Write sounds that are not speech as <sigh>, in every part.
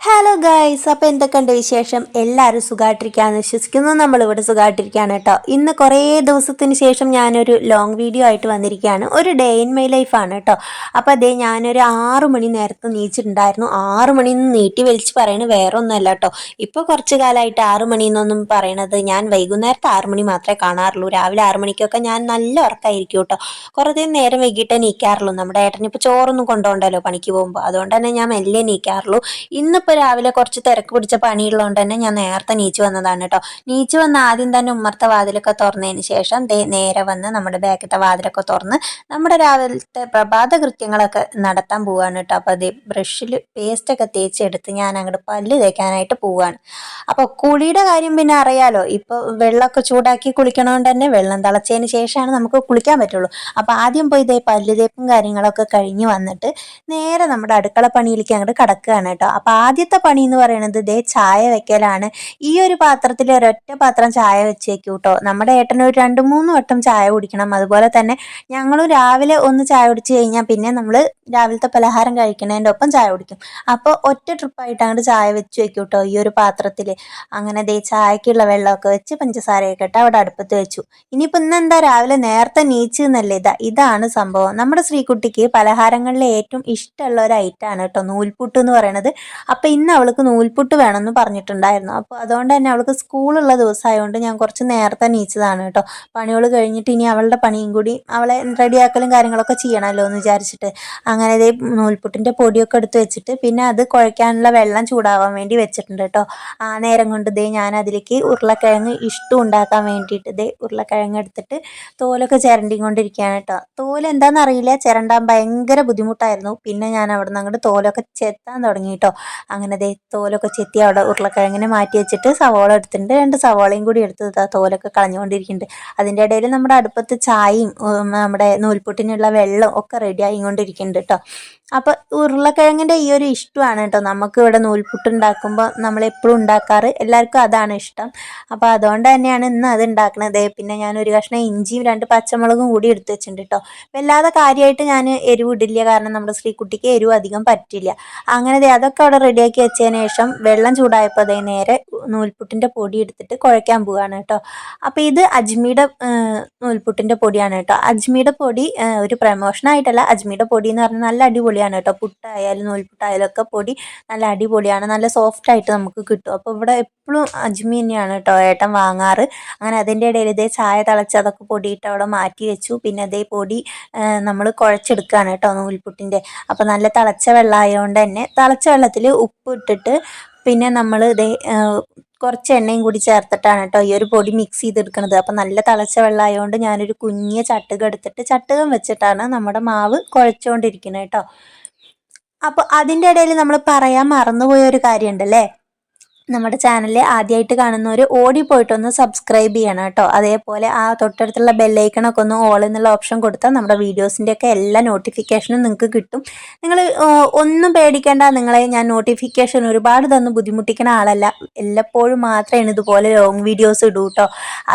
Hello guys അപ്പോൾ എന്തൊക്കെയുണ്ട് വിശേഷം? എല്ലാവരും സുഖമായിട്ടിരിക്കുകയെന്ന് വിശ്വസിക്കുന്നു. നമ്മളിവിടെ സുഖമായിട്ടിരിക്കുകയാണ് കേട്ടോ. ഇന്ന് കുറേ ദിവസത്തിന് ശേഷം ഞാനൊരു ലോങ് വീഡിയോ ആയിട്ട് വന്നിരിക്കുകയാണ്. ഒരു ഡേ ഇൻ മൈ ലൈഫാണ് കേട്ടോ. അപ്പോൾ അതേ ഞാനൊരു ആറ് മണി നേരത്ത് നീച്ചിട്ടുണ്ടായിരുന്നു. ആറ് മണി നിന്ന് നീട്ടി വലിച്ച് പറയണ വേറെ ഒന്നുമല്ല കേട്ടോ. ഇപ്പോൾ കുറച്ച് കാലമായിട്ട് ആറ് മണി എന്നൊന്നും പറയണത് ഞാൻ വൈകുന്നേരത്തെ ആറ് മണി മാത്രമേ കാണാറുള്ളൂ. രാവിലെ ആറ് മണിക്കൊക്കെ ഞാൻ നല്ല ഉറക്കായിരിക്കും കേട്ടോ. കുറേ നേരം വൈകിട്ടേ നീക്കാറുള്ളൂ. നമ്മുടെ ഏട്ടനിപ്പോൾ ചോറൊന്നും കൊണ്ടുപോകണ്ടല്ലോ പണിക്ക് പോകുമ്പോൾ അതുകൊണ്ട് തന്നെ ഞാൻ മെല്ലെ നീക്കാറുള്ളൂ. ഇന്നിപ്പോൾ രാവിലെ കുറച്ച് തിരക്ക് പിടിച്ച പണിയുള്ളതുകൊണ്ട് തന്നെ ഞാൻ നേരത്തെ നീച്ചു വന്നതാണ് കേട്ടോ. നീച്ചു വന്ന് ആദ്യം തന്നെ ഉമ്മർത്തെ വാതിലൊക്കെ തുറന്നതിന് ശേഷം ദേ നേരെ വന്ന് നമ്മുടെ ബാക്കത്തെ വാതിലൊക്കെ തുറന്ന് നമ്മുടെ രാവിലത്തെ പ്രഭാത കൃത്യങ്ങളൊക്കെ നടത്താൻ പോവാണ് കേട്ടോ. അപ്പോൾ അതേ ബ്രഷിൽ പേസ്റ്റ് പേസ്റ്റൊക്കെ തേച്ചെടുത്ത് ഞാൻ അങ്ങോട്ട് പല്ല് തേക്കാനായിട്ട് പോവാണ്. അപ്പോൾ കുളിയുടെ കാര്യം പിന്നെ അറിയാലോ. ഇപ്പോൾ വെള്ളമൊക്കെ ചൂടാക്കി കുളിക്കണോണ്ട് തന്നെ വെള്ളം തിളച്ചതിന് ശേഷമാണ് നമുക്ക് കുളിക്കാൻ പറ്റുള്ളൂ. അപ്പോൾ ആദ്യം പോയി ഇതേ പല്ല് തേപ്പും കാര്യങ്ങളൊക്കെ കഴിഞ്ഞ് വന്നിട്ട് നേരെ നമ്മുടെ അടുക്കള പണിയിലേക്ക് അങ്ങോട്ട് കിടക്കുകയാണ് കേട്ടോ. അപ്പോൾ ആദ്യത്തെ പണി എന്ന് പറയുന്നത് ദേ ചായ വെക്കലാണ്. ഈ ഒരു പാത്രത്തിൽ ഒരൊറ്റ പാത്രം ചായ വെച്ചേക്കൂ കേട്ടോ നമ്മുടെ ഏട്ടന് ഒരു രണ്ട് മൂന്ന് വട്ടം ചായ കുടിക്കണം. അതുപോലെ തന്നെ ഞങ്ങളും രാവിലെ ഒന്ന് ചായ കുടിച്ചു കഴിഞ്ഞാൽ പിന്നെ നമ്മൾ രാവിലത്തെ പലഹാരം കഴിക്കുന്നതിന്റെ ഒപ്പം ചായ കുടിക്കും. അപ്പോൾ ഒറ്റ ട്രിപ്പായിട്ട് അങ്ങോട്ട് ചായ വെച്ച് വെക്കും കേട്ടോ ഈ ഒരു പാത്രത്തിൽ അങ്ങനെ ദേ ചായക്കുള്ള വെള്ളമൊക്കെ വെച്ച് പഞ്ചസാരയൊക്കെ ഇട്ട് അവിടെ അടുപ്പത്ത് വെച്ചു. ഇനിയിപ്പോൾ ഇന്ന് എന്താ രാവിലെ നേരത്തെ നീച്ച് എന്നല്ലേ ഇതാ ഇതാണ് സംഭവം. നമ്മുടെ ശ്രീകുട്ടിക്ക് പലഹാരങ്ങളിലെ ഏറ്റവും ഇഷ്ടമുള്ള ഒരു ഐറ്റമാണ് കേട്ടോ നൂൽപുട്ട് എന്ന് പറയുന്നത്. അപ്പോൾ ഇന്ന് അവൾക്ക് നൂൽപുട്ട് വേണമെന്ന് പറഞ്ഞിട്ടുണ്ടായിരുന്നു. അപ്പോൾ അതുകൊണ്ട് തന്നെ അവൾക്ക് സ്കൂളുള്ള ദിവസമായതുകൊണ്ട് ഞാൻ കുറച്ച് നേരത്തെ നീച്ചതാണ് കേട്ടോ. പണികൾ കഴിഞ്ഞിട്ട് ഇനി അവളുടെ പണിയും കൂടി അവളെ റെഡിയാക്കലും കാര്യങ്ങളൊക്കെ ചെയ്യണമല്ലോ എന്ന് വിചാരിച്ചിട്ട് അങ്ങനെ ഇതേ നൂൽപുട്ടിന്റെ പൊടിയൊക്കെ എടുത്ത് വെച്ചിട്ട് പിന്നെ അത് കുഴയ്ക്കാനുള്ള വെള്ളം ചൂടാവാൻ വേണ്ടി വെച്ചിട്ടുണ്ട് കേട്ടോ. ആ നേരം കൊണ്ട് ഇതേ ഞാൻ അതിലേക്ക് ഉരുളക്കിഴങ്ങ് ഇഷ്ടം ഉണ്ടാക്കാൻ വേണ്ടിയിട്ട് ഇതേ ഉരുളക്കിഴങ്ങ് എടുത്തിട്ട് തോലൊക്കെ ചിരണ്ടി കൊണ്ടിരിക്കുകയാണ് കേട്ടോ. തോൽ എന്താണെന്ന് അറിയില്ല. ചിരണ്ടാൻ ഭയങ്കര ബുദ്ധിമുട്ടായിരുന്നു. പിന്നെ ഞാൻ അവിടെ നിന്ന് അങ്ങോട്ട് തോലൊക്കെ ചെത്താൻ തുടങ്ങി കേട്ടോ. അങ്ങനെ ദേ തോലൊക്കെ ചെത്തി അവിടെ ഉരുളക്കിഴങ്ങിനെ മാറ്റി വെച്ചിട്ട് സവോള എടുത്തിട്ടുണ്ട്. രണ്ട് സവോളയും കൂടി എടുത്ത് തോലൊക്കെ കളഞ്ഞുകൊണ്ടിരിക്കുന്നുണ്ട്. അതിന്റെ ഇടയിൽ നമ്മുടെ അടുപ്പത്ത് ചായയും നമ്മുടെ നൂൽപുട്ടിനുള്ള വെള്ളം ഒക്കെ റെഡി ആയിക്കൊണ്ടിരിക്കുന്നുണ്ട് കേട്ടോ അപ്പോൾ ഉരുളക്കിഴങ്ങിന്റെ ഈ ഒരു ഇഷ്ടമാണ് കേട്ടോ നമുക്ക് ഇവിടെ നൂൽപുട്ട് ഉണ്ടാക്കുമ്പോൾ നമ്മൾ എപ്പോഴും ഉണ്ടാക്കാറ്. എല്ലാവർക്കും അതാണ് ഇഷ്ടം. അപ്പോൾ അതുകൊണ്ട് തന്നെയാണ് ഇന്ന് അത് ഉണ്ടാക്കുന്നത്. പിന്നെ ഞാൻ ഒരു കഷ്ണം ഇഞ്ചിയും രണ്ട് പച്ചമുളകും കൂടി എടുത്ത് വെച്ചിട്ടുണ്ട് കേട്ടോ വല്ലാതെ കാര്യമായിട്ട് ഞാൻ എരിവ് ഇടില്ല. കാരണം നമ്മുടെ ശ്രീകുട്ടിക്ക് എരിവ് അധികം പറ്റില്ല. അങ്ങനെ അതൊക്കെ അവിടെ റെഡിയാക്കി വെച്ചതിന് ശേഷം വെള്ളം ചൂടായപ്പോൾ അതേ നേരെ നൂൽപുട്ടിന്റെ പൊടി എടുത്തിട്ട് കുഴയ്ക്കാൻ പോവുകയാണ് കേട്ടോ. അപ്പോൾ ഇത് അജ്മിയുടെ നൂൽപുട്ടിന്റെ പൊടിയാണ് കേട്ടോ. അജ്മിയുടെ പൊടി ഒരു പ്രമോഷൻ ആയിട്ടല്ല അജ്മിയുടെ പൊടി എന്ന് പറഞ്ഞാൽ നല്ല അടിപൊളിയാണ് കേട്ടോ. പുട്ടായാലും നൂൽപുട്ടായാലും ഒക്കെ പൊടി നല്ല അടിപൊളിയാണ്. നല്ല സോഫ്റ്റ് ആയിട്ട് നമുക്ക് കിട്ടും. അപ്പോൾ ഇവിടെ എപ്പോഴും അജ്മി തന്നെയാണ് കേട്ടോ ഏട്ടൻ വാങ്ങാറ്. അങ്ങനെ അതിന്റെ ഇടയിൽ ഇതേ ചായ തിളച്ച് അതൊക്കെ പൊടിയിട്ട് അവിടെ മാറ്റി വെച്ചു. പിന്നെ അതേ പൊടി നമ്മൾ കുഴച്ചെടുക്കുകയാണ് കേട്ടോ നൂൽപുട്ടിന്റെ അപ്പോൾ നല്ല തിളച്ച വെള്ളമായതുകൊണ്ട് തന്നെ തിളച്ച വെള്ളത്തിൽ ഉപ്പ് ഇട്ടിട്ട് പിന്നെ നമ്മൾ ഇതേ കുറച്ച് എണ്ണയും കൂടി ചേർത്തിട്ടാണ് കേട്ടോ ഈ ഒരു പൊടി മിക്സ് ചെയ്തെടുക്കുന്നത് അപ്പം നല്ല തിളച്ച വെള്ളമായതുകൊണ്ട് ഞാനൊരു കുഞ്ഞിയ ചട്ടുകം എടുത്തിട്ട് ചട്ടുകം വെച്ചിട്ടാണ് നമ്മുടെ മാവ് കുഴച്ചുകൊണ്ടിരിക്കുന്നത് കേട്ടോ. അപ്പോൾ അതിന്റെ ഇടയിൽ നമ്മൾ പറയാൻ മറന്നുപോയ ഒരു കാര്യമുണ്ടല്ലേ? നമ്മുടെ ചാനൽ ആദ്യമായിട്ട് കാണുന്നവർ ഓടിപ്പോയിട്ടൊന്ന് സബ്സ്ക്രൈബ് ചെയ്യണം കേട്ടോ. അതേപോലെ ആ തൊട്ടടുത്തുള്ള ബെല്ലൈക്കണൊക്കെ ഒന്ന് ഓൾ എന്നുള്ള ഓപ്ഷൻ കൊടുത്താൽ നമ്മുടെ വീഡിയോസിന്റെ ഒക്കെ എല്ലാ നോട്ടിഫിക്കേഷനും നിങ്ങൾക്ക് കിട്ടും. നിങ്ങൾ ഒന്നും പേടിക്കേണ്ട. നിങ്ങളെ ഞാൻ നോട്ടിഫിക്കേഷൻ ഒരുപാട് തന്ന് ബുദ്ധിമുട്ടിക്കുന്ന ആളല്ല. എല്ലപ്പോഴും മാത്രമാണ് ഇതുപോലെ ലോങ് വീഡിയോസ് ഇടൂ കേട്ടോ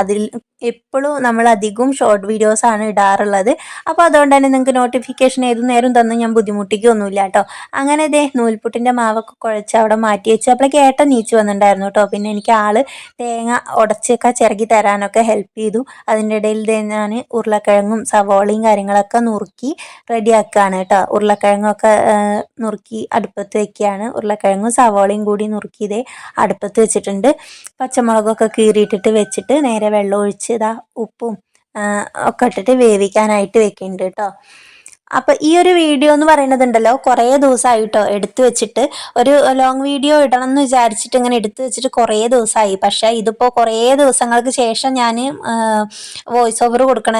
അതിൽ എപ്പോഴും നമ്മൾ അധികം ഷോർട്ട് വീഡിയോസ് ആണ് ഇടാറുള്ളത്. അപ്പോൾ അതുകൊണ്ട് തന്നെ നിങ്ങൾക്ക് നോട്ടിഫിക്കേഷൻ ഏത് നേരം തന്നു ഞാൻ ബുദ്ധിമുട്ടിക്കൊന്നുമില്ല കേട്ടോ. അങ്ങനെ ഇതേ നൂൽപുട്ടിന്റെ മാവൊക്കെ കുഴച്ച് അവിടെ മാറ്റി വെച്ച്. അപ്പോഴേക്ക് ഏട്ടൻ നീച്ച് വന്നിട്ടുണ്ടായിരുന്നു കേട്ടോ. പിന്നെ എനിക്ക് ആൾ തേങ്ങ ഉടച്ചൊക്കെ ചിറകി തരാനൊക്കെ ഹെൽപ്പ് ചെയ്തു. അതിന്റെ ഇടയിൽ ഞാൻ ഉരുളക്കിഴങ്ങും സവോളയും കാര്യങ്ങളൊക്കെ നുറുക്കി റെഡിയാക്കുകയാണ് കേട്ടോ. ഉരുളക്കിഴങ്ങൊക്കെ നുറുക്കി അടുപ്പത്ത് വെക്കുകയാണ്. ഉരുളക്കിഴങ്ങും സവോളയും കൂടി നുറുക്കി നുറുക്കിയതേ അടുപ്പത്ത് വെച്ചിട്ടുണ്ട്. പച്ചമുളകൊക്കെ കീറിയിട്ടിട്ട് വെച്ചിട്ട് നേരെ വെള്ളം ഒഴിച്ച് ഇതാ ഉപ്പും ഒക്കെ ഇട്ടിട്ട് വേവിക്കാനായിട്ട് വെക്കുന്നുണ്ട് കേട്ടോ അപ്പോൾ ഈ ഒരു വീഡിയോ എന്ന് പറയുന്നതുണ്ടല്ലോ കുറേ ദിവസമായിട്ടോ എടുത്തു വെച്ചിട്ട് ഒരു ലോങ് വീഡിയോ ഇടണം എന്ന് വിചാരിച്ചിട്ട് ഇങ്ങനെ എടുത്തു വെച്ചിട്ട് കുറേ ദിവസമായി പക്ഷേ ഇതിപ്പോൾ കുറേ ദിവസങ്ങൾക്ക് ശേഷം ഞാൻ വോയിസ് ഓവർ കൊടുക്കണ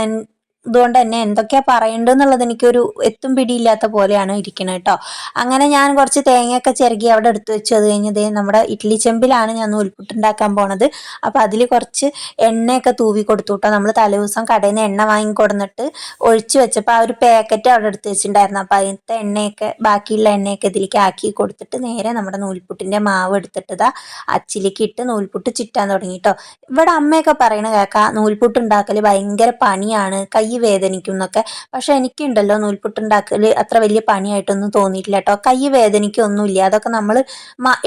ഇതുകൊണ്ട് തന്നെ എന്തൊക്കെയാ പറയേണ്ടതെന്നുള്ളത് എനിക്കൊരു എത്തും പിടിയില്ലാത്ത പോലെയാണ് ഇരിക്കുന്നത് കേട്ടോ അങ്ങനെ ഞാൻ കുറച്ച് തേങ്ങയൊക്കെ ചിരകി അവിടെ എടുത്തു വെച്ചു അത് കഴിഞ്ഞത് നമ്മുടെ ഇഡ്ഡലി ചെമ്പിലാണ് ഞാൻ നൂൽപുട്ടുണ്ടാക്കാൻ പോണത്. അപ്പോൾ അതിൽ കുറച്ച് എണ്ണയൊക്കെ തൂവി കൊടുത്തു കേട്ടോ നമ്മൾ തലേദിവസം കടയിൽ നിന്ന് എണ്ണ വാങ്ങിക്കൊടുന്നിട്ട് ഒഴിച്ചു വെച്ചപ്പോൾ ആ ഒരു പാക്കറ്റ് അവിടെ എടുത്ത് വെച്ചിട്ടുണ്ടായിരുന്നു. അപ്പോൾ അതിനത്തെ എണ്ണയൊക്കെ ബാക്കിയുള്ള എണ്ണയൊക്കെ ഇതിലേക്ക് ആക്കി കൊടുത്തിട്ട് നേരെ നമ്മുടെ നൂൽപുട്ടിന്റെ മാവ് എടുത്തിട്ടതാ അച്ചിലേക്ക് ഇട്ട് നൂൽപുട്ട് ചിറ്റാൻ തുടങ്ങി കേട്ടോ ഇവിടെ അമ്മയൊക്കെ പറയണ കേൾക്കാം നൂൽപുട്ട് ഉണ്ടാക്കൽ ഭയങ്കര പണിയാണ്. കൈ വേദനിക്കും എന്നൊക്കെ പക്ഷെ എനിക്കുണ്ടല്ലോ നൂൽപുട്ടുണ്ടാക്കൽ അത്ര വലിയ പണിയായിട്ടൊന്നും തോന്നിയിട്ടില്ല കേട്ടോ കൈ വേദനിക്കൊന്നുമില്ല. അതൊക്കെ നമ്മൾ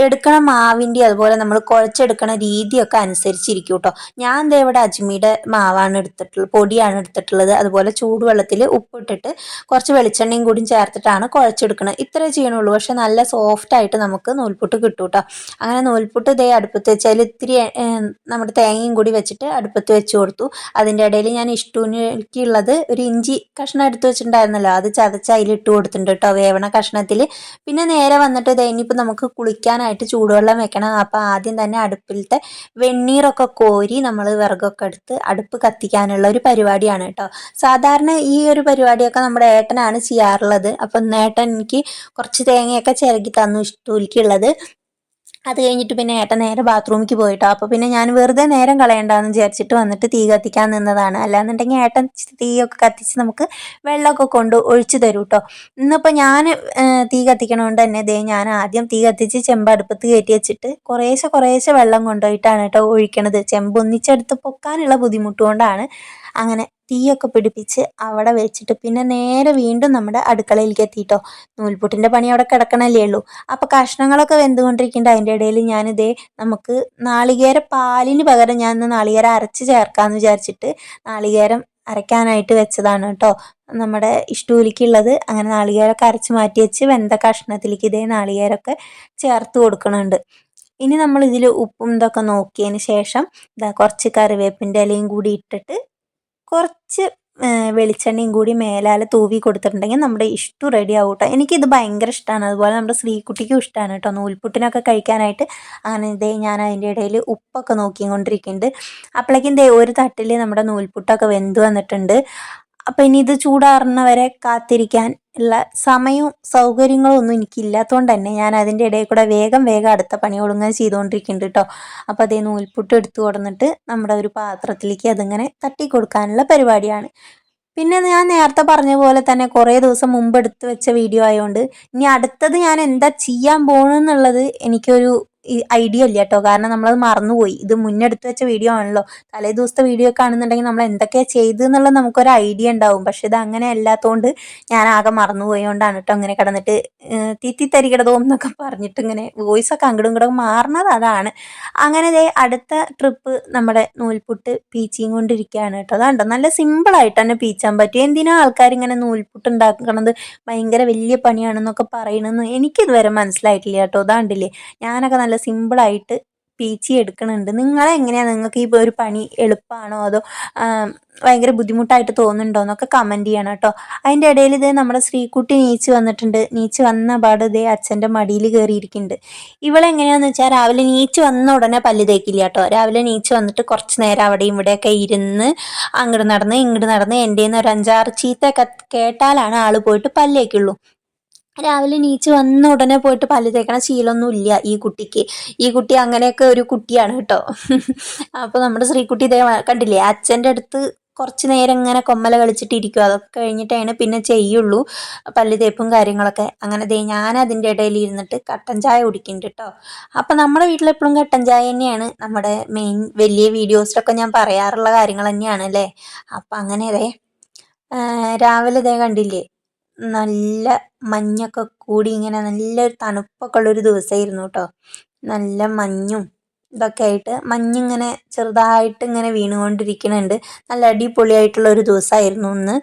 എടുക്കണ മാവിന്റെ അതുപോലെ നമ്മൾ കുഴച്ചെടുക്കണ രീതിയൊക്കെ അനുസരിച്ചിരിക്കും കേട്ടോ ഞാൻ ദേ ഇവിടെ അജ്മിയുടെ മാവാണ് എടുത്തിട്ടുള്ളത് പൊടിയാണ് എടുത്തിട്ടുള്ളത്. അതുപോലെ ചൂടുവെള്ളത്തിൽ ഉപ്പിട്ടിട്ട് കുറച്ച് വെളിച്ചെണ്ണയും കൂടി ചേർത്തിട്ടാണ് കുഴച്ചെടുക്കുന്നത് ഇത്രേ ചെയ്യണുള്ളൂ. പക്ഷെ നല്ല സോഫ്റ്റായിട്ട് നമുക്ക് നൂൽപുട്ട് കിട്ടും കേട്ടോ അങ്ങനെ നൂൽപുട്ട് ഇതേ അടുപ്പത്ത് വെച്ചാൽ ഇത്തിരി നമ്മുടെ തേങ്ങയും കൂടി വെച്ചിട്ട് അടുപ്പത്ത് വെച്ച് കൊടുത്തു. അതിന്റെ ഇടയിൽ ഞാൻ ഇഷ്ടൂനിക്കുള്ളത് ഒരു ഇഞ്ചി കഷ്ണം എടുത്ത് വെച്ചിട്ടുണ്ടായിരുന്നല്ലോ. അത് ചതച്ച് അതിലിട്ട് കൊടുത്തിട്ടുണ്ട് കേട്ടോ വേവണ കഷ്ണത്തിൽ പിന്നെ നേരെ വന്നിട്ട് ദേ ഇനിയിപ്പോൾ നമുക്ക് കുളിക്കാനായിട്ട് ചൂടുവെള്ളം വെക്കണം. അപ്പോൾ ആദ്യം തന്നെ അടുപ്പിലത്തെ വെണ്ണീറൊക്കെ കോരി നമ്മൾ വിറകൊക്കെ എടുത്ത് അടുപ്പ് കത്തിക്കാനുള്ള ഒരു പരിപാടിയാണ് കേട്ടോ. സാധാരണ ഈ ഒരു പരിപാടിയൊക്കെ നമ്മുടെ ഏട്ടനാണ് ചെയ്യാറുള്ളത്. അപ്പം ഏട്ടൻ എനിക്ക് കുറച്ച് തേങ്ങയൊക്കെ ചിരകി തന്നു ഇഷ്ടൂലിക്കുള്ളത് അത് കഴിഞ്ഞിട്ട് പിന്നെ ഏട്ടൻ നേരെ ബാത്റൂമിലേക്ക് പോയിട്ടോ. അപ്പോൾ പിന്നെ ഞാൻ വെറുതെ നേരം കളയണ്ടെന്ന് വിചാരിച്ചിട്ട് വന്നിട്ട് തീ കത്തിക്കാൻ നിന്നതാണ്. അല്ലാന്നുണ്ടെങ്കിൽ ഏട്ടൻ തീയൊക്കെ കത്തിച്ച് നമുക്ക് വെള്ളമൊക്കെ കൊണ്ട് ഒഴിച്ചു തരും കേട്ടോ ഇന്നിപ്പോൾ ഞാൻ തീ കത്തിക്കണോണ്ട് തന്നെ ദേ ഞാൻ ആദ്യം തീ കത്തിച്ച് ചെമ്പ് അടുപ്പത്ത് കയറ്റി വെച്ചിട്ട് കുറേശ്ശെ കുറേശ്ശെ വെള്ളം കൊണ്ടുപോയിട്ടാണ് കേട്ടോ ഒഴിക്കണത്. ചെമ്പ് ഒന്നിച്ചെടുത്ത് പൊക്കാനുള്ള ബുദ്ധിമുട്ട് കൊണ്ടാണ് അങ്ങനെ തീയൊക്കെ പിടിപ്പിച്ച് അവിടെ വെച്ചിട്ട് പിന്നെ നേരെ വീണ്ടും നമ്മുടെ അടുക്കളയിലേക്ക് എത്തിയിട്ടോ നൂൽപുട്ടിന്റെ പണി അവിടെ കിടക്കണല്ലേ ഉള്ളൂ. അപ്പോൾ കഷ്ണങ്ങളൊക്കെ വെന്തുകൊണ്ടിരിക്കുന്നുണ്ട്. അതിന്റെ ഇടയിൽ ഞാനിതേ നമുക്ക് നാളികേര പാലിന് പകരം ഞാൻ നാളികേരം അരച്ച് ചേർക്കാമെന്ന് വിചാരിച്ചിട്ട് നാളികേരം അരയ്ക്കാനായിട്ട് വെച്ചതാണ് കേട്ടോ. നമ്മുടെ ഇഷ്ടൂലിക്കുള്ളത് അങ്ങനെ നാളികേരമൊക്കെ അരച്ച് മാറ്റി വെച്ച് വെന്ത കഷ്ണത്തിലേക്ക് ഇതേ നാളികേരമൊക്കെ ചേർത്ത് കൊടുക്കുന്നുണ്ട്. ഇനി നമ്മൾ ഇതിൽ ഉപ്പും ഇതൊക്കെ നോക്കിയതിന് ശേഷം ഇതാ കുറച്ച് കറിവേപ്പിന്റെ ഇലയും കൂടി ഇട്ടിട്ട് കുറച്ച് വെളിച്ചെണ്ണയും കൂടി മേലാൽ തൂവി കൊടുത്തിട്ടുണ്ടെങ്കിൽ നമ്മുടെ ഇഷ്ടം റെഡി ആവും കേട്ടോ എനിക്കിത് ഭയങ്കര ഇഷ്ടമാണ് അതുപോലെ നമ്മുടെ ശ്രീകുട്ടിക്കും ഇഷ്ടമാണ് കേട്ടോ. നൂൽപുട്ടിനൊക്കെ കഴിക്കാനായിട്ട് അങ്ങനെ ഇതേ ഞാൻ അതിന്റെ ഇടയിൽ ഉപ്പൊക്കെ നോക്കിക്കൊണ്ടിരിക്കുന്നുണ്ട്. അപ്പോഴേക്കും ദേ ഒരു തട്ടിൽ നമ്മുടെ നൂൽപുട്ടൊക്കെ വെന്ത് വന്നിട്ടുണ്ട്. അപ്പം ഇനി ഇത് ചൂടാറുന്നവരെ കാത്തിരിക്കാൻ ഉള്ള സമയവും സൗകര്യങ്ങളും ഒന്നും എനിക്കില്ലാത്തതുകൊണ്ട് തന്നെ ഞാൻ അതിന്റെ ഇടയിൽ കൂടെ വേഗം വേഗം അടുത്ത പണി ഒടുങ്ങാൻ ചെയ്തുകൊണ്ടിരിക്കുന്നുണ്ട് കേട്ടോ. അപ്പോൾ അതേ നൂൽപുട്ട് എടുത്തു കൊടുന്നിട്ട് നമ്മുടെ ഒരു പാത്രത്തിലേക്ക് അതിങ്ങനെ തട്ടി കൊടുക്കാനുള്ള പരിപാടിയാണ്. പിന്നെ ഞാൻ നേരത്തെ പറഞ്ഞ പോലെ തന്നെ കുറേ ദിവസം മുമ്പ് എടുത്ത് വെച്ച വീഡിയോ ആയതുകൊണ്ട് ഇനി അടുത്തത് ഞാൻ എന്താ ചെയ്യാൻ പോകണമെന്നുള്ളത് എനിക്കൊരു ഐഡിയ ഇല്ല കേട്ടോ. കാരണം നമ്മളത് മറന്നുപോയി. ഇത് മുന്നെടുത്ത് വെച്ച വീഡിയോ ആണല്ലോ. തലേ ദിവസത്തെ വീഡിയോ കാണുന്നുണ്ടെങ്കിൽ നമ്മൾ എന്തൊക്കെയാണ് ചെയ്തു എന്നുള്ളത് നമുക്കൊരു ഐഡിയ ഉണ്ടാവും. പക്ഷെ ഇത് അങ്ങനെ അല്ലാത്തതുകൊണ്ട് ഞാൻ ആകെ മറന്നുപോയതുകൊണ്ടാണ് കേട്ടോ അങ്ങനെ കിടന്നിട്ട് തിത്തിത്തരികിടതോ എന്നൊക്കെ പറഞ്ഞിട്ട് ഇങ്ങനെ വോയിസ് ഒക്കെ അങ്ങോട്ടും ഇങ്ങോട്ടും മാറുന്നത് അതാണ്. അങ്ങനെ അടുത്ത ട്രിപ്പ് നമ്മുടെ നൂൽപുട്ട് പീച്ചിയും കൊണ്ടിരിക്കുകയാണ് കേട്ടോ. അതാണ്ടോ നല്ല സിമ്പിളായിട്ട് തന്നെ പീച്ചാൻ പറ്റും. എന്തിനാ ആൾക്കാർ ഇങ്ങനെ നൂൽപുട്ട് ഉണ്ടാക്കണത്? ഭയങ്കര വലിയ പണിയാണെന്നൊക്കെ പറയണമെന്ന് എനിക്കിതുവരെ മനസ്സിലായിട്ടില്ല കേട്ടോ. അതാണ്ടില്ലേ ഞാനൊക്കെ നല്ല സിമ്പിളായിട്ട് പീച്ചി എടുക്കണുണ്ട്. നിങ്ങളെങ്ങനെയാണ് നിങ്ങൾക്ക് ഈ ഒരു പണി എളുപ്പമാണോ അതോ ഭയങ്കര ബുദ്ധിമുട്ടായിട്ട് തോന്നുന്നുണ്ടോ? എന്നൊക്കെ കമന്റ് ചെയ്യണം കേട്ടോ. അതിന്റെ ഇടയിൽ ഇതേ നമ്മുടെ ശ്രീകുട്ടി നീച്ച് വന്നിട്ടുണ്ട്. നീച്ച് വന്ന പാട് ഇതേ അച്ഛന്റെ മടിയിൽ കയറിയിരിക്കുന്നുണ്ട്. ഇവളെങ്ങനെയാണെന്ന് വെച്ചാൽ രാവിലെ നീച്ച് വന്ന ഉടനെ പല്ല് തേക്കില്ല കേട്ടോ. രാവിലെ നീച്ച് വന്നിട്ട് കുറച്ച് നേരം അവിടെയും ഇവിടെയൊക്കെ ഇരുന്ന് അങ്ങോട്ട് നടന്ന് ഇങ്ങോട്ട് നടന്ന് എന്റെ ഒരു അഞ്ചാറ് ചീത്തയൊക്കെ കേട്ടാലാണ് ആൾ പോയിട്ട് പല്ല് തേക്കുള്ളൂ. രാവിലെ നീച്ച് വന്ന ഉടനെ പോയിട്ട് പല്ല് തേക്കണ ശീലമൊന്നും ഇല്ല ഈ കുട്ടിക്ക്. ഈ കുട്ടി അങ്ങനെയൊക്കെ ഒരു കുട്ടിയാണ് കേട്ടോ. <laughs> അപ്പോൾ നമ്മുടെ ശ്രീകുട്ടി ഇതേ കണ്ടില്ലേ അച്ഛന്റെ അടുത്ത് കുറച്ച് നേരം ഇങ്ങനെ കൊമ്മല കളിച്ചിട്ട് ഇരിക്കും അതൊക്കെ കഴിഞ്ഞിട്ടാണ് പിന്നെ ചെയ്യുള്ളൂ. പല്ല് തേപ്പും കാര്യങ്ങളൊക്കെ. അങ്ങനെ ദേ ഞാൻ അതിന്റെ ഇടയിൽ ഇരുന്നിട്ട് കട്ടൻ ചായ കുടിക്കുന്നുണ്ട് കേട്ടോ. അപ്പം നമ്മുടെ വീട്ടിലെപ്പോഴും കട്ടൻ ചായ തന്നെയാണ്. നമ്മുടെ മെയിൻ വലിയ വീഡിയോസിലൊക്കെ ഞാൻ പറയാറുള്ള കാര്യങ്ങൾ തന്നെയാണ് അല്ലേ? അപ്പം അങ്ങനെ അതെ രാവിലെ ദേ കണ്ടില്ലേ നല്ല മഞ്ഞൊക്കെ കൂടി ഇങ്ങനെ നല്ലൊരു തണുപ്പൊക്കെ ഉള്ളൊരു ദിവസമായിരുന്നു കേട്ടോ. നല്ല മഞ്ഞും ഇതൊക്കെ ആയിട്ട് മഞ്ഞിങ്ങനെ ചെറുതായിട്ട് ഇങ്ങനെ വീണുകൊണ്ടിരിക്കുന്നുണ്ട് നല്ല അടിപൊളിയായിട്ടുള്ള ഒരു ദിവസമായിരുന്നു ഇന്ന്.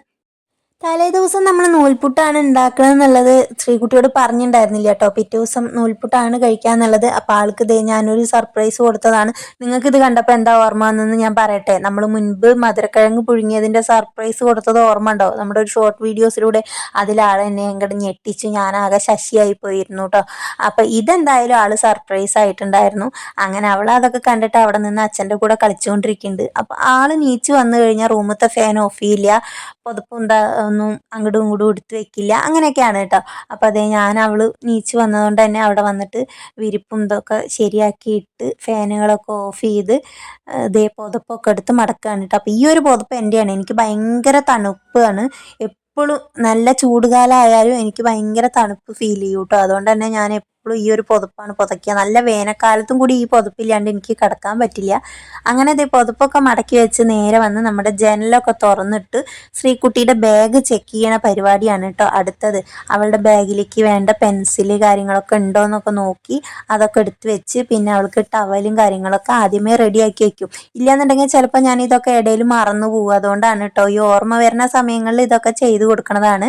തലേ ദിവസം നമ്മൾ നൂൽപുട്ടാണ് ഉണ്ടാക്കുന്നത് എന്നുള്ളത് ശ്രീകുട്ടിയോട് പറഞ്ഞിട്ടുണ്ടായിരുന്നില്ല കേട്ടോ. പിറ്റേ ദിവസം നൂൽപുട്ടാണ് കഴിക്കുക എന്നുള്ളത് അപ്പോൾ ആൾക്ക് ദേ ഞാനൊരു സർപ്രൈസ് കൊടുത്തതാണ്. നിങ്ങൾക്ക് ഇത് കണ്ടപ്പോൾ എന്താ ഓർമ്മ വന്നെന്ന് ഞാൻ പറയട്ടെ. നമ്മൾ മുൻപ് മധുരക്കിഴങ്ങ് പുഴുങ്ങിയതിന്റെ സർപ്രൈസ് കൊടുത്തത് ഓർമ്മ ഉണ്ടോ? നമ്മുടെ ഒരു ഷോർട്ട് വീഡിയോസിലൂടെ അതിലാൾ എന്നെ അങ്ങോട്ട് ഞെട്ടിച്ച് ഞാനാകെ ശശിയായി പോയിരുന്നു കേട്ടോ അപ്പോൾ ഇതെന്തായാലും ആൾ സർപ്രൈസ് ആയിട്ടുണ്ടായിരുന്നു. അങ്ങനെ അവൾ അതൊക്കെ കണ്ടിട്ട് അവിടെ നിന്ന് അച്ഛന്റെ കൂടെ കളിച്ചുകൊണ്ടിരിക്കുന്നുണ്ട് അപ്പോൾ ആൾ നീച്ച് വന്നു കഴിഞ്ഞാൽ റൂമത്തെ ഫാൻ ഓഫ് ചെയ്യില്ല. പൊതുപ്പ് എന്താ ഒന്നും അങ്ങോട്ടും ഇങ്ങോട്ടും എടുത്ത് വെക്കില്ല. അങ്ങനെയൊക്കെയാണ് കേട്ടോ. അപ്പോൾ അതേ ഞാൻ അവൾ നീച്ച് വന്നതുകൊണ്ട് തന്നെ അവിടെ വന്നിട്ട് വിരിപ്പും ഇതൊക്കെ ശരിയാക്കിയിട്ട് ഫാനുകളൊക്കെ ഓഫ് ചെയ്ത് ഇതേ പുതപ്പൊക്കെ എടുത്ത് മടക്കുകയാണ് കേട്ടോ. അപ്പോൾ ഈ ഒരു പുതപ്പ് എന്റെയാണ് എനിക്ക് ഭയങ്കര തണുപ്പാണ്. എപ്പോഴും നല്ല ചൂടുകാലമായാലും എനിക്ക് ഭയങ്കര തണുപ്പ് ഫീൽ ചെയ്യും കേട്ടോ അതുകൊണ്ട് തന്നെ ഞാൻ എപ്പോഴും ഈ ഒരു പുതപ്പാണ്. പുതയ്ക്കുക നല്ല വേനൽക്കാലത്തും കൂടി ഈ പുതപ്പില്ലാണ്ട് എനിക്ക് കിടക്കാൻ പറ്റില്ല. അങ്ങനെ ദേ പുതപ്പൊക്കെ മടക്കി വെച്ച് നേരെ വന്ന് നമ്മുടെ ജനലൊക്കെ തുറന്നിട്ട് ശ്രീകുട്ടിയുടെ ബാഗ് ചെക്ക് ചെയ്യണ പരിപാടിയാണ് കേട്ടോ അടുത്തത്. അവളുടെ ബാഗിലേക്ക് വേണ്ട പെൻസിൽ കാര്യങ്ങളൊക്കെ ഉണ്ടോ എന്നൊക്കെ നോക്കി അതൊക്കെ എടുത്ത് വെച്ച് പിന്നെ അവൾക്ക് ടവലും കാര്യങ്ങളൊക്കെ ആദ്യമേ റെഡിയാക്കി വെക്കും. ഇല്ലാന്നുണ്ടെങ്കിൽ ചിലപ്പോൾ ഞാൻ ഇതൊക്കെ ഇടയിൽ മറന്നു പോകും. അതുകൊണ്ടാണ് കേട്ടോ ഈ ഓർമ്മ വരുന്ന സമയങ്ങളിൽ ഇതൊക്കെ ചെയ്തു കൊടുക്കുന്നതാണ്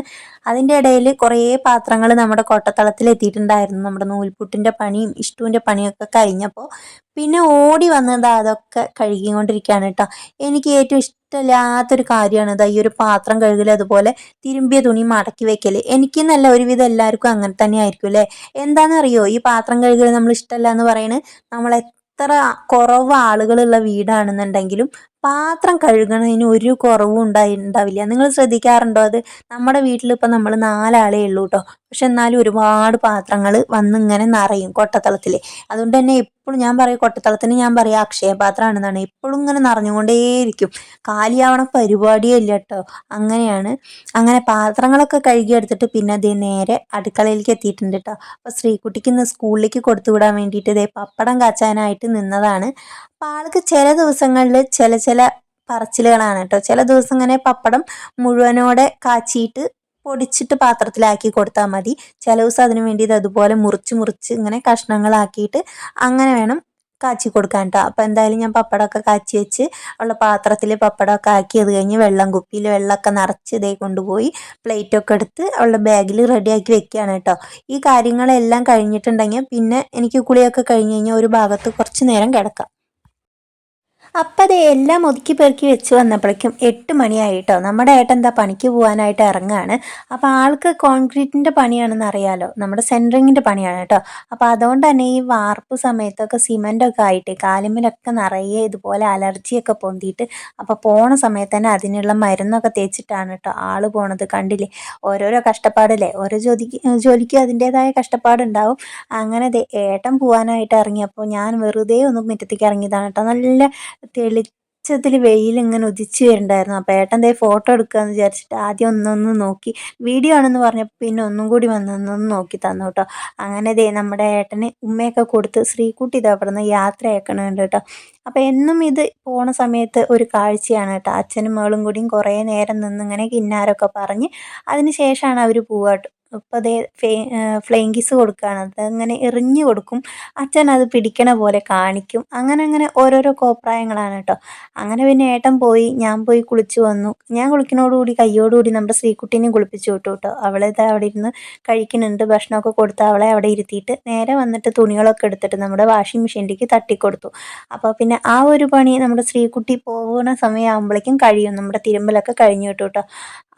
അതിന്റെ ഇടയിൽ കുറേ പാത്രങ്ങൾ നമ്മുടെ കൊട്ടത്തളത്തിൽ എത്തിയിട്ടുണ്ടായിരുന്നു നമ്മുടെ നൂൽപുട്ടിന്റെ പണിയും ഇഷ്ടുവിന്റെ പണിയൊക്കെ കഴിഞ്ഞപ്പോൾ പിന്നെ ഓടി വന്നത് അതൊക്കെ കഴുകിക്കൊണ്ടിരിക്കുകയാണ് കേട്ടോ. എനിക്ക് ഏറ്റവും ഇഷ്ടമില്ലാത്തൊരു കാര്യമാണ് ഇതാ ഈ ഒരു പാത്രം കഴുകൽ അതുപോലെ തിരുമ്പിയ തുണി മടക്കി വെക്കൽ എനിക്ക് നല്ല ഒരുവിധം എല്ലാവർക്കും അങ്ങനെ തന്നെ ആയിരിക്കും അല്ലേ? എന്താണെന്നറിയോ? ഈ പാത്രം കഴുകൽ നമ്മൾ ഇഷ്ടമല്ല എന്ന് പറയുന്നത് നമ്മൾ എത്ര കുറവ് ആളുകളുള്ള വീടാണെന്നുണ്ടെങ്കിലും പാത്രം കഴുകണതിന് ഒരു കുറവും ഉണ്ടായി ഉണ്ടാവില്ല. നിങ്ങൾ ശ്രദ്ധിക്കാറുണ്ടോ അത്? നമ്മുടെ വീട്ടിൽ ഇപ്പം നമ്മൾ നാലാളേ ഉള്ളൂ കേട്ടോ പക്ഷെ എന്നാലും ഒരുപാട് പാത്രങ്ങൾ വന്നിങ്ങനെ നിറയും കൊട്ടത്തളത്തിൽ അതുകൊണ്ട് തന്നെ എപ്പോഴും ഞാൻ പറയും കൊട്ടത്തളത്തിന് ഞാൻ പറയും അക്ഷയപാത്രമാണെന്നാണ്. എപ്പോഴും ഇങ്ങനെ നിറഞ്ഞുകൊണ്ടേയിരിക്കും. കാലിയാവണ പരിപാടിയേ ഇല്ല കേട്ടോ അങ്ങനെയാണ്. അങ്ങനെ പാത്രങ്ങളൊക്കെ കഴുകിയെടുത്തിട്ട് പിന്നെ അതേ നേരെ അടുക്കളയിലേക്ക് എത്തിയിട്ടുണ്ട് കേട്ടോ അപ്പോൾ ശ്രീകുട്ടിക്ക് ഇന്ന് സ്കൂളിലേക്ക് കൊടുത്തു വിടാൻ വേണ്ടിയിട്ട് ഇതേ പപ്പടം കാച്ചാനായിട്ട് നിന്നതാണ്. അപ്പോൾ ആൾക്ക് ചില ദിവസങ്ങളിൽ ചില ചില പറച്ചിലുകളാണ് കേട്ടോ. ചില ദിവസം ഇങ്ങനെ പപ്പടം മുഴുവനോടെ കാച്ചിയിട്ട് പൊടിച്ചിട്ട് പാത്രത്തിലാക്കി കൊടുത്താൽ മതി. ചില ദിവസം അതിന് വേണ്ടി ഇത് അതുപോലെ മുറിച്ച് മുറിച്ച് ഇങ്ങനെ കഷ്ണങ്ങളാക്കിയിട്ട് അങ്ങനെ വേണം കാച്ചി കൊടുക്കാൻ കേട്ടോ. അപ്പം എന്തായാലും ഞാൻ പപ്പടമൊക്കെ കാച്ചി വെച്ച് ഉള്ള പാത്രത്തിൽ പപ്പടമൊക്കെ ആക്കി അത് കഴിഞ്ഞ് വെള്ളം കുപ്പിയിൽ വെള്ളമൊക്കെ നിറച്ച് ഇതേ കൊണ്ടുപോയി പ്ലേറ്റൊക്കെ എടുത്ത് ഉള്ള ബാഗിൽ റെഡിയാക്കി വെക്കുകയാണ് കേട്ടോ. ഈ കാര്യങ്ങളെല്ലാം കഴിഞ്ഞിട്ടുണ്ടെങ്കിൽ പിന്നെ എനിക്ക് കുളിയൊക്കെ കഴിഞ്ഞ് കഴിഞ്ഞാൽ ഒരു ഭാഗത്ത് കുറച്ച് നേരം കിടക്കാം. അപ്പം അത് എല്ലാം ഒതുക്കി പെറുക്കി വെച്ച് വന്നപ്പോഴേക്കും എട്ട് മണിയായിട്ടോ. നമ്മുടെ ഏട്ടൻ എന്താ പണിക്ക് പോകാനായിട്ട് ഇറങ്ങുകയാണ് അപ്പോൾ ആൾക്ക് കോൺക്രീറ്റിന്റെ പണിയാണെന്ന് അറിയാലോ. നമ്മുടെ സെന്ററിങ്ങിന്റെ പണിയാണ് കേട്ടോ. അപ്പോൾ അതുകൊണ്ട് തന്നെ ഈ വാർപ്പ് സമയത്തൊക്കെ സിമന്റൊക്കെ ആയിട്ട് കാലിമിലൊക്കെ നിറയെ ഇതുപോലെ അലർജിയൊക്കെ പൊന്തിയിട്ട് അപ്പോൾ പോണ സമയത്ത് തന്നെ അതിനുള്ള മരുന്നൊക്കെ തേച്ചിട്ടാണ് കേട്ടോ ആൾ പോണത്. കണ്ടില്ലേ? ഓരോരോ കഷ്ടപ്പാടല്ലേ? ഓരോ ജോലിക്ക് ജോലിക്കും അതിന്റേതായ കഷ്ടപ്പാടുണ്ടാവും. അങ്ങനെ ഏട്ടൻ പോകാനായിട്ട് ഇറങ്ങിയപ്പോൾ ഞാൻ വെറുതെ ഒന്ന് മുറ്റത്തേക്ക് ഇറങ്ങിയതാണ് കേട്ടോ. നല്ല തെളിച്ചത്തിൽ വെയിൽ ഇങ്ങനെ ഉദിച്ചു വരുന്നുണ്ടായിരുന്നു അപ്പോൾ ഏട്ടൻ ദേ ഫോട്ടോ എടുക്കാമെന്ന് വിചാരിച്ചിട്ട് ആദ്യം ഒന്നൊന്ന് നോക്കി. വീഡിയോ ആണെന്ന് പറഞ്ഞപ്പോൾ പിന്നെ ഒന്നും കൂടി വന്നൊന്നൊന്ന് നോക്കി തന്നു കേട്ടോ അങ്ങനെ ദേ നമ്മുടെ ഏട്ടന് ഉമ്മയൊക്കെ കൊടുത്ത് ശ്രീകുട്ടി ഇത് അവിടെ നിന്ന് യാത്രയാക്കണുണ്ട് കേട്ടോ അപ്പോൾ എന്നും ഇത് പോണ സമയത്ത് ഒരു കാഴ്ചയാണ് കേട്ടോ അച്ഛനും മകളും കൂടിയും കുറേ നേരം നിന്ന് ഇങ്ങനെ കിന്നാരമൊക്കെ പറഞ്ഞ് അതിന് ശേഷമാണ് അവർ പോവുക കേട്ടോ അപ്പോൾ അതേ ഫേ ഫ്ലെയിങ് കിസ് കൊടുക്കുകയാണ് അതങ്ങനെ എറിഞ്ഞു കൊടുക്കും. അച്ഛൻ അത് പിടിക്കണ പോലെ കാണിക്കും. അങ്ങനെ അങ്ങനെ ഓരോരോ കോപ്രായങ്ങളാണ് കേട്ടോ. അങ്ങനെ പിന്നെ ഏട്ടൻ പോയി ഞാൻ പോയി കുളിച്ചു വന്നു. ഞാൻ കുളിക്കുന്നതോടുകൂടി കയ്യോടുകൂടി നമ്മുടെ ശ്രീകുട്ടീനെയും കുളിപ്പിച്ചു വിട്ടു കേട്ടോ. അവളിത് അവിടെ ഇരുന്ന് കഴിക്കുന്നുണ്ട് ഭക്ഷണമൊക്കെ കൊടുത്ത് അവളെ അവിടെ ഇരുത്തിയിട്ട് നേരെ വന്നിട്ട് തുണികളൊക്കെ എടുത്തിട്ട് നമ്മുടെ വാഷിംഗ് മെഷീനിലേക്ക് തട്ടിക്കൊടുത്തു. അപ്പോൾ പിന്നെ ആ ഒരു പണി നമ്മുടെ ശ്രീകുട്ടി പോകുന്ന സമയമാകുമ്പോഴേക്കും കഴിയും. നമ്മുടെ തിരുമ്പലൊക്കെ കഴിഞ്ഞു കിട്ടും കേട്ടോ.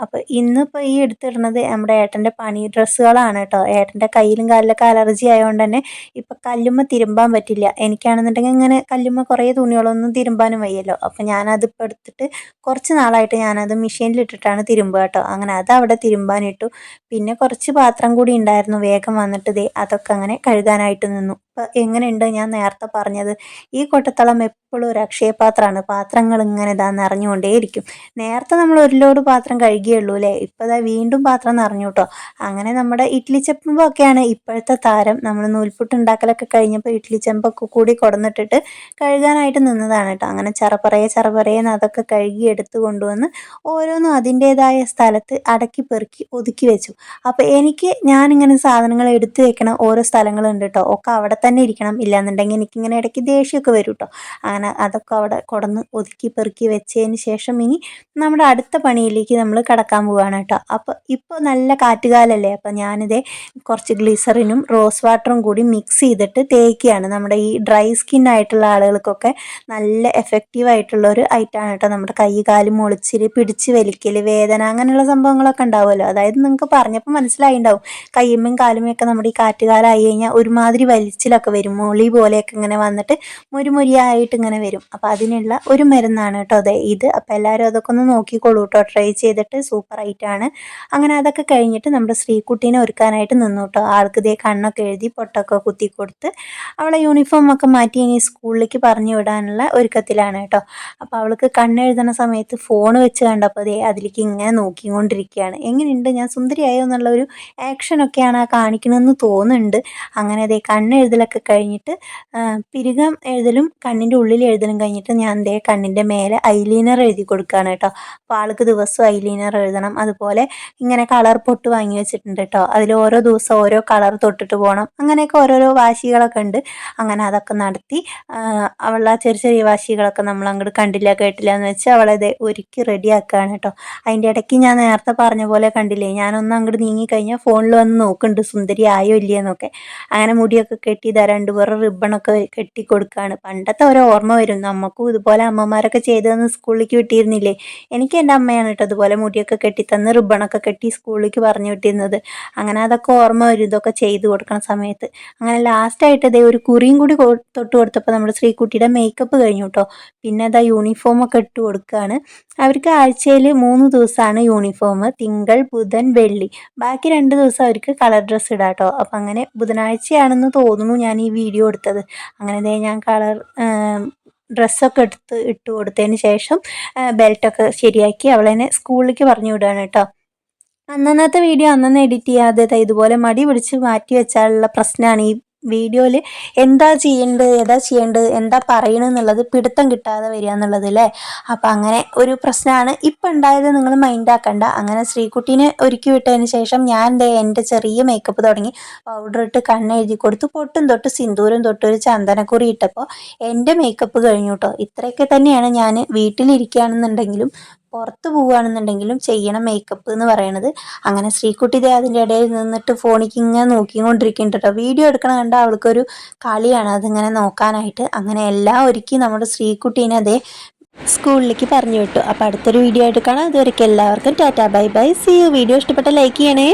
അപ്പോൾ ഇന്നിപ്പോൾ ഈ എടുത്തിടുന്നത് നമ്മുടെ ഏട്ടന്റെ പണി ഡ്രസ്സുകളാണ് കേട്ടോ. ഏട്ടന്റെ കയ്യിലും കാലിലൊക്കെ അലർജി ആയതുകൊണ്ട് തന്നെ ഇപ്പം കല്ലുമ്മ തിരുമ്പാൻ പറ്റില്ല. എനിക്കാണെന്നുണ്ടെങ്കിൽ ഇങ്ങനെ കല്ലുമ്മ കുറേ തുണികളൊന്നും തിരുമ്പാനും വയ്യല്ലോ. അപ്പോൾ ഞാനതിപ്പോൾ എടുത്തിട്ട് കുറച്ച് നാളായിട്ട് ഞാനത് മെഷീനിലിട്ടിട്ടാണ് തിരുമ്പുക കേട്ടോ. അങ്ങനെ അത് അവിടെ തിരുമ്പാനിട്ടു. പിന്നെ കുറച്ച് പാത്രം കൂടി ഉണ്ടായിരുന്നു. വേഗം വന്നിട്ട് ദേ അതൊക്കെ അങ്ങനെ കഴുകാനായിട്ട് നിന്നു. എങ്ങനെയുണ്ട് ഞാൻ നേരത്തെ പറഞ്ഞത്? ഈ കൊട്ടത്തളം എപ്പോഴും ഒരു അക്ഷയപാത്രമാണ്. പാത്രങ്ങൾ ഇങ്ങനെ ഇതാ നിറഞ്ഞുകൊണ്ടേയിരിക്കും. നേരത്തെ നമ്മൾ ഒരു ലോഡ് പാത്രം കഴുകിയുള്ളൂ അല്ലേ? ഇപ്പോൾ വീണ്ടും പാത്രം നിറഞ്ഞു കേട്ടോ. അങ്ങനെ നമ്മുടെ ഇഡ്ലി ചെമ്പൊക്കെയാണ് ഇപ്പോഴത്തെ താരം. നമ്മൾ നൂൽപുട്ട് ഉണ്ടാക്കലൊക്കെ കഴിഞ്ഞപ്പോൾ ഇഡ്ലി ചെമ്പൊക്കെ കൂടി കൊടന്നിട്ടിട്ട് കഴുകാനായിട്ട് നിന്നതാണ് കേട്ടോ. അങ്ങനെ ചറപ്പറയെ ചറപ്പറയെന്ന് അതൊക്കെ കഴുകി എടുത്തു കൊണ്ടുവന്ന് ഓരോന്നും അതിന്റേതായ സ്ഥലത്ത് അടക്കി പെറുക്കി ഒതുക്കി വെച്ചു. അപ്പോൾ എനിക്ക് ഞാനിങ്ങനെ സാധനങ്ങൾ എടുത്തു വെക്കണ ഓരോ സ്ഥലങ്ങളുണ്ട് കേട്ടോ. ഒക്കെ അവിടെ തന്നെ ഇരിക്കണം ഇല്ലാന്നുണ്ടെങ്കിൽ എനിക്കിങ്ങനെ ഇടയ്ക്ക് ദേഷ്യമൊക്കെ വരും കേട്ടോ അങ്ങനെ അതൊക്കെ അവിടെ കൊടന്ന് ഒതുക്കി പെറുക്കി വെച്ചതിന് ശേഷം ഇനി നമ്മുടെ അടുത്ത പണിയിലേക്ക് നമ്മൾ കടക്കാൻ പോവുകയാണ് കേട്ടോ അപ്പോൾ ഇപ്പോൾ നല്ല കാറ്റുകാലല്ലേ അപ്പോൾ ഞാനിതേ കുറച്ച് ഗ്ലിസറിനും റോസ് വാട്ടറും കൂടി മിക്സ് ചെയ്തിട്ട് തേക്കുകയാണ്. നമ്മുടെ ഈ ഡ്രൈ സ്കിൻ ആയിട്ടുള്ള ആളുകൾക്കൊക്കെ നല്ല എഫക്റ്റീവ് ആയിട്ടുള്ള ഒരു ഐറ്റാണ് കേട്ടോ നമ്മുടെ കൈ കാൽ മുളിച്ചിൽ പിടിച്ച് വലിക്കൽ വേദന അങ്ങനെയുള്ള സംഭവങ്ങളൊക്കെ ഉണ്ടാവുമല്ലോ. അതായത് നിങ്ങൾക്ക് പറഞ്ഞപ്പോൾ മനസ്സിലായിണ്ടാവും. കയ്യുമ്മയും കാലുമൊക്കെ നമ്മുടെ ഈ കാറ്റുകാലമായി കഴിഞ്ഞാൽ ഒരുമാതിരി വലിച്ചിലൊക്കെ മുടിയിലൊക്കെ വരും. മുളി പോലെയൊക്കെ ഇങ്ങനെ വന്നിട്ട് മുരിമുരിയായിട്ട് ഇങ്ങനെ വരും. അപ്പോൾ അതിനുള്ള ഒരു മരുന്നാണ് കേട്ടോ അതെ ഇത്. അപ്പോൾ എല്ലാവരും അതൊക്കെ ഒന്ന് നോക്കിക്കോളൂ കേട്ടോ. ട്രൈ ചെയ്തിട്ട് സൂപ്പർ ആയിട്ടാണ്. അങ്ങനെ അതൊക്കെ കഴിഞ്ഞിട്ട് നമ്മുടെ ശ്രീകുട്ടീനെ ഒരുക്കാനായിട്ട് നിന്നു കേട്ടോ. ആൾക്ക് ഇതേ കണ്ണൊക്കെ എഴുതി പൊട്ടൊക്കെ കുത്തി കൊടുത്ത് അവളെ യൂണിഫോം ഒക്കെ മാറ്റി ഇനി സ്കൂളിലേക്ക് പറഞ്ഞു വിടാനുള്ള ഒരുക്കത്തിലാണ് കേട്ടോ. അപ്പോൾ അവൾക്ക് കണ്ണെഴുതണ സമയത്ത് ഫോൺ വെച്ച് കണ്ടപ്പോൾ അതേ അതിലേക്ക് ഇങ്ങനെ നോക്കിക്കൊണ്ടിരിക്കുകയാണ്. എങ്ങനെയുണ്ട്? ഞാൻ സുന്ദരിയായോ എന്നുള്ള ഒരു ആക്ഷനൊക്കെയാണ് ആ കാണിക്കണമെന്ന് തോന്നുന്നുണ്ട്. അങ്ങനെ അതേ കണ്ണെഴുതലൊക്കെ കഴിഞ്ഞിട്ട് ആ, പിരുകം എഴുതലും കണ്ണിന്റെ ഉള്ളിൽ എഴുതലും കഴിഞ്ഞിട്ട് ഞാൻ എന്തേ കണ്ണിന്റെ മേലെ ഐലൈനർ എഴുതി കൊടുക്കുകയാണ് കേട്ടോ. അപ്പോൾ ആൾക്ക് ദിവസവും ഐലൈനർ എഴുതണം. അതുപോലെ ഇങ്ങനെ കളർ പൊട്ട് വാങ്ങി വെച്ചിട്ടുണ്ട് കേട്ടോ. അതിൽ ഓരോ ദിവസം ഓരോ കളർ തൊട്ടിട്ട് പോകണം. അങ്ങനെയൊക്കെ ഓരോരോ വാശികളൊക്കെ ഉണ്ട്. അങ്ങനെ അതൊക്കെ നടത്തി അവളെ ചെറിയ ചെറിയ വാശികളൊക്കെ നമ്മൾ അങ്ങോട്ട് കണ്ടില്ല കേട്ടില്ല എന്ന് വെച്ച് അവളെ ദേ ഒരുക്കി റെഡിയാക്കുകയാണ് കേട്ടോ. അതിന്റെ ഇടയ്ക്ക് ഞാൻ നേരത്തെ പറഞ്ഞ പോലെ കണ്ടില്ലേ ഞാനൊന്ന് അങ്ങോട്ട് നീങ്ങിക്കഴിഞ്ഞാൽ ഫോണിൽ വന്ന് നോക്കുന്നുണ്ട് സുന്ദരി ആയോ ഇല്ലയെന്നൊക്കെ അങ്ങനെ മുടിയൊക്കെ കെട്ടി ഇതാ രണ്ട് പേർ റിബണൊക്കെ കെട്ടി കൊടുക്കുകയാണ് പണ്ടത്തെ ഒരു ഓർമ്മ വരും നമുക്കും ഇതുപോലെ അമ്മമാരൊക്കെ ചെയ്തതെന്ന് സ്കൂളിലേക്ക് വിട്ടിരുന്നില്ലേ? എനിക്ക് എന്റെ അമ്മയാണ് കേട്ടോ അതുപോലെ മുടിയൊക്കെ കെട്ടി തന്ന് റിബണൊക്കെ കെട്ടി സ്കൂളിലേക്ക് പറഞ്ഞു വിട്ടിരുന്നത്. അങ്ങനെ അതൊക്കെ ഓർമ്മ വരും. ഇതൊക്കെ ചെയ്ത് കൊടുക്കണ സമയത്ത്. അങ്ങനെ ലാസ്റ്റായിട്ട് ഇതേ ഒരു കുറിയും കൂടി തൊട്ട് കൊടുത്തപ്പോൾ നമ്മുടെ ശ്രീകുട്ടിയുടെ മേക്കപ്പ് കഴിഞ്ഞു കേട്ടോ. പിന്നെ അതാ യൂണിഫോമൊക്കെ ഇട്ട് കൊടുക്കുകയാണ് അവർക്ക് ആഴ്ചയിൽ മൂന്ന് ദിവസമാണ് യൂണിഫോം തിങ്കൾ ബുധൻ വെള്ളി. ബാക്കി രണ്ട് ദിവസം അവർക്ക് കളർ ഡ്രസ്സ് ഇടാം കേട്ടോ. അപ്പം അങ്ങനെ ബുധനാഴ്ചയാണെന്ന് തോന്നുന്നു ഞാൻ ഈ വീഡിയോ എടുത്തത്. അങ്ങനെ ഞാൻ കളർ ഡ്രസ്സൊക്കെ എടുത്ത് ഇട്ട് കൊടുത്തതിന് ശേഷം ബെൽറ്റൊക്കെ ശരിയാക്കി അവളെന്നെ സ്കൂളിലേക്ക് പറഞ്ഞു വിടുകയാണ് കേട്ടോ. അന്നന്നത്തെ വീഡിയോ അന്നന്ന് എഡിറ്റ് ചെയ്യാതെ ഇതുപോലെ മടി പിടിച്ച് മാറ്റി വെച്ചാലുള്ള പ്രശ്നമാണ് ഈ വീഡിയോയിൽ എന്താ ചെയ്യേണ്ടത് ഏതാ ചെയ്യേണ്ടത് എന്താ പറയണമെന്നുള്ളത് പിടുത്തം കിട്ടാതെ വരിക എന്നുള്ളത് അല്ലേ അപ്പം അങ്ങനെ ഒരു പ്രശ്നമാണ് ഇപ്പം ഉണ്ടായത് നിങ്ങൾ മൈൻഡാക്കണ്ട അങ്ങനെ ശ്രീകുട്ടീനെ ഒരുക്കി വിട്ടതിന് ശേഷം ഞാൻ എന്റെ ചെറിയ മേക്കപ്പ് തുടങ്ങി പൗഡർ ഇട്ട് കണ്ണെഴുതി കൊടുത്ത്. പൊട്ടും തൊട്ട് സിന്ദൂരം തൊട്ട് ഒരു ചന്ദനക്കുറി ഇട്ടപ്പോൾ എന്റെ മേക്കപ്പ് കഴിഞ്ഞു കേട്ടോ ഇത്രയൊക്കെ തന്നെയാണ് ഞാൻ വീട്ടിലിരിക്കുകയാണെന്നുണ്ടെങ്കിലും പുറത്ത് പോവുകയാണെന്നുണ്ടെങ്കിലും ചെയ്യണം മേക്കപ്പ് എന്ന് പറയണത്. അങ്ങനെ ശ്രീകുട്ടി ദേ അതിന്റെ ഇടയിൽ നിന്നിട്ട് ഫോണിക്ക് ഇങ്ങനെ നോക്കിക്കൊണ്ടിരിക്കുന്നുണ്ട് കേട്ടോ. വീഡിയോ എടുക്കണ കണ്ട അവൾക്കൊരു കളിയാണ് അതിങ്ങനെ നോക്കാനായിട്ട്. അങ്ങനെ എല്ലാം ഒരുക്കി നമ്മുടെ ശ്രീകുട്ടീനെ അതേ സ്കൂളിലേക്ക് പറഞ്ഞു വിട്ടു. അപ്പോൾ അടുത്തൊരു വീഡിയോ ആയിട്ട് കാണാം. എല്ലാവർക്കും tata. Bye bye. See video ഇഷ്ടപ്പെട്ട ലൈക്ക് ചെയ്യണേ.